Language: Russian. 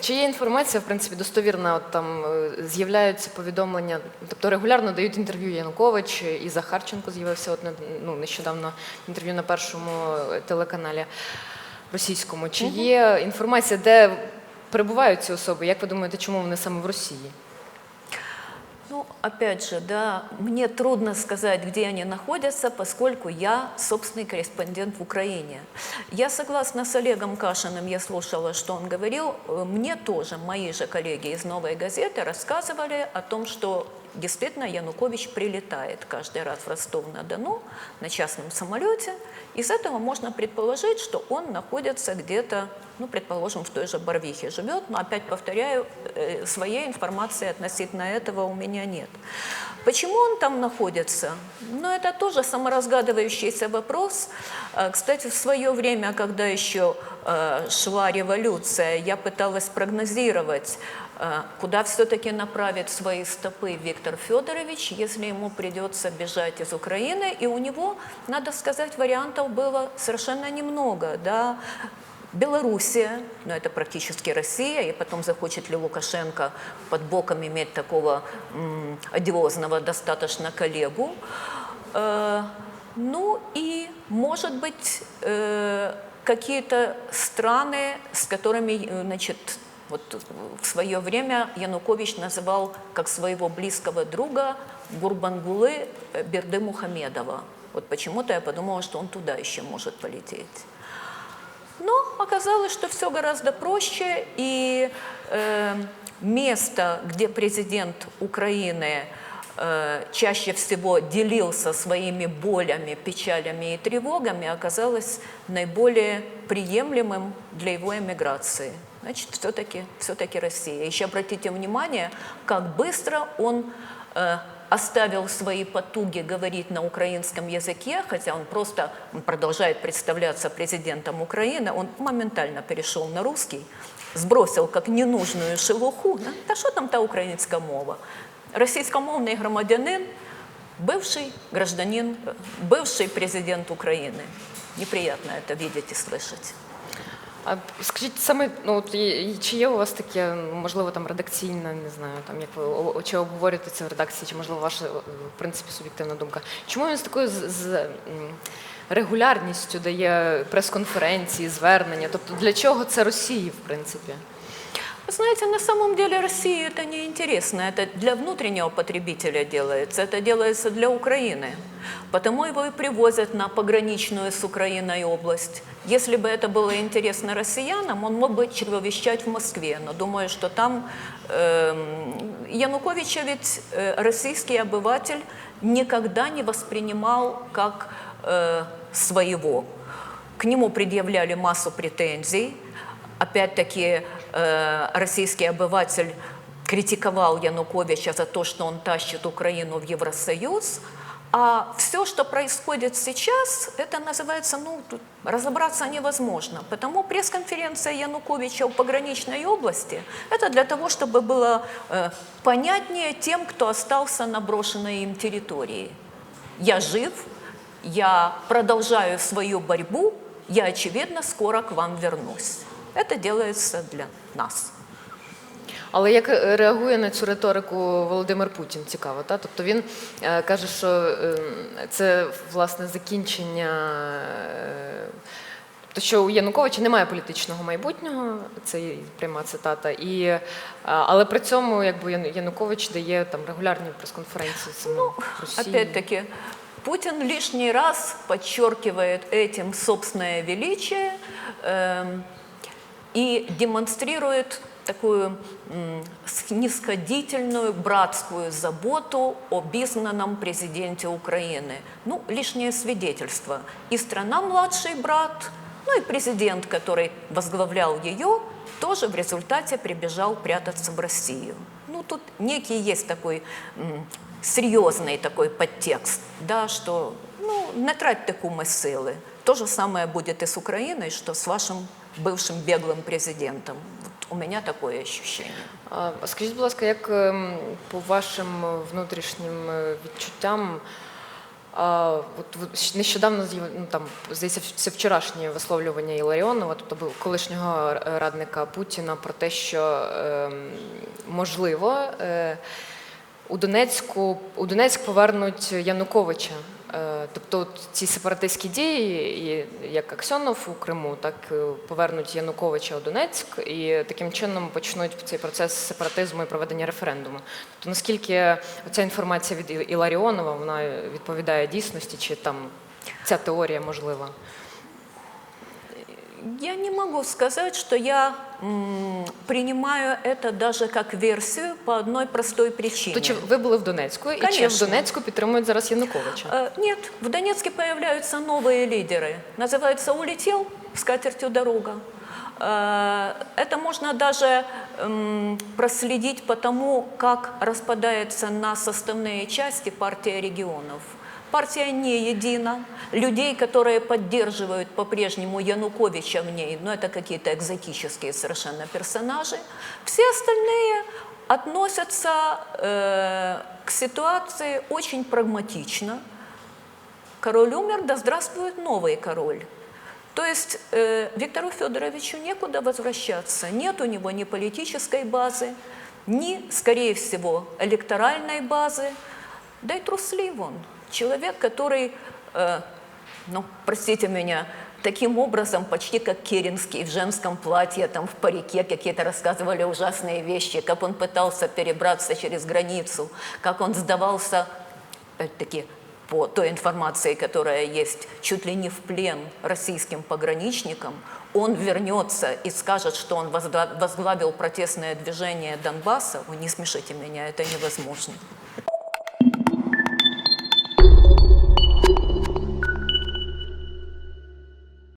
Чи є інформація, в принципі, достовірна? От там е, з'являються повідомлення, тобто регулярно дають інтерв'ю Янукович і Захарченко з'явився от ну, нещодавно інтерв'ю на першому е, телеканалі російському. Чи є інформація, де перебувають ці особи? Як ви думаєте, чому вони саме в Росії? Ну, опять же, да, мне трудно сказать, где они находятся, поскольку я собственный корреспондент в Украине. Я согласна с Олегом Кашиным, я слушала, что он говорил. Мне тоже мои же коллеги из «Новой газеты» рассказывали о том, что действительно Янукович прилетает каждый раз в Ростов-на-Дону на частном самолете. Из этого можно предположить, что он находится где-то, ну, предположим, в той же Барвихе живет, но опять повторяю, э, своей информации относительно этого у меня нет. Почему он там находится? Ну, это тоже саморазгадывающийся вопрос. Э, Кстати, в свое время, когда еще шла революция, я пыталась прогнозировать, э, куда все-таки направит свои стопы Виктор Федорович, если ему придется бежать из Украины. И у него, надо сказать, вариантов было совершенно немного. Да? Белоруссия, но это практически Россия, и потом захочет ли Лукашенко под боком иметь такого м, одиозного достаточно коллегу. Э, ну и, может быть, э, какие-то страны, с которыми, э, значит, вот в свое время Янукович называл как своего близкого друга Гурбангулы э, Берды Мухамедова. Вот почему-то я подумала, что он туда еще может полететь. Но оказалось, что все гораздо проще, и э, место, где президент Украины чаще всего делился своими болями, печалями и тревогами, оказалось наиболее приемлемым для его эмиграции. Значит, все-таки все Россия. Еще обратите внимание, как быстро он э, оставил свои потуги говорить на украинском языке, хотя он просто он продолжает представляться президентом Украины, он моментально перешел на русский, сбросил как ненужную шелуху. Да, Та що там та українська мова? Російськомовний громадянин, бывший гражданин, э, бывший президент Украины. Неприятно это видеть и слышать. А скажіть саме, ну от є- і чи є у вас таке, можливо, там редакційне, не знаю, там як ви о- чи обговорюєте це в редакції, чи можливо ваша в принципі суб'єктивна думка? Чому він з такою з, з м, регулярністю дає прес-конференції, звернення? Тобто для чого це Росії, в принципі? Вы знаете, на самом деле России это не интересно. Это для внутреннего потребителя делается. Это делается для Украины. Потому его и привозят на пограничную с Украиной область. Если бы это было интересно россиянам, он мог бы чревовещать в Москве. Но думаю, что там эм, Януковича ведь э, российский обыватель никогда не воспринимал как э, своего. К нему предъявляли массу претензий. Опять-таки э, российский обыватель критиковал Януковича за то, что он тащит Украину в Евросоюз. А все, что происходит сейчас, это называется, ну, разобраться невозможно. Потому пресс-конференция Януковича в пограничной области – это для того, чтобы было э, понятнее тем, кто остался на брошенной им территории. Я жив, я продолжаю свою борьбу, я, очевидно, скоро к вам вернусь. Это делается для нас. Але як е, реагує на цю риторику Володимир Путін? Цікаво, та тобто він е, каже, що е, це власне закінчення. Е, Тобто, що у Януковича немає політичного майбутнього, це і пряма цитата. І, е, але при цьому якби Яну- Янукович дає там регулярні прес-конференції саме в Росії. Опять-таки, Путин лишний раз подчеркивает этим собственное величие эм, и демонстрирует такую снисходительную братскую заботу об изгнанном президенте Украины. Ну, лишнее свидетельство. И страна младший брат, ну и президент, который возглавлял ее, тоже в результате прибежал прятаться в Россию. Ну, тут некий есть такой серьезный такой подтекст, да, что ну, не тратьте кумы силы. То же самое будет и с Украиной, что с вашим бывшим беглым президентом. Вот у меня такое ощущение. Скажіть, будь ласка, як по вашим внутрішнім е, відчуттям, от нещодавно ну, там здається, це вчорашнє висловлювання Іларіонова, тобто колишнього радника Путіна, про те, що ем, можливо е, у Донецьку у Донецьк повернуть Януковича. Е, Тобто ці сепаратистські дії, як Аксьонов у Криму, так повернуть Януковича у Донецьк, і таким чином почнуть цей процес сепаратизму і проведення референдуму. Тобто наскільки ця інформація від Іларіонова вона відповідає дійсності, чи там ця теорія можлива? Я не могу сказать, что я принимаю это даже как версию по одной простой причине. То чи ви були в Донецьку, і чи в. Донецьку підтримують зараз Януковича? Э, Нет, в Донецке появляются новые лидеры. Называется «Улетел с катертью дорога». Э, Это можно даже проследить по тому, как распадается на составные части партия регионов. Партия не едина. Людей, которые поддерживают по-прежнему Януковича в ней, но это какие-то экзотические совершенно персонажи. Все остальные относятся э, к ситуации очень прагматично. Король умер, да здравствует новый король. То есть э, Виктору Федоровичу некуда возвращаться. Нет у него ни политической базы, ни, скорее всего, электоральной базы. Да и труслив он. Человек, который, э, ну, простите меня, таким образом, почти как Керенский в женском платье, там в парике какие-то рассказывали ужасные вещи, как он пытался перебраться через границу, как он сдавался, опять-таки, по той информации, которая есть, чуть ли не в плен российским пограничникам, он вернется и скажет, что он возгла- возглавил протестное движение Донбасса, вы не смешите меня, это невозможно.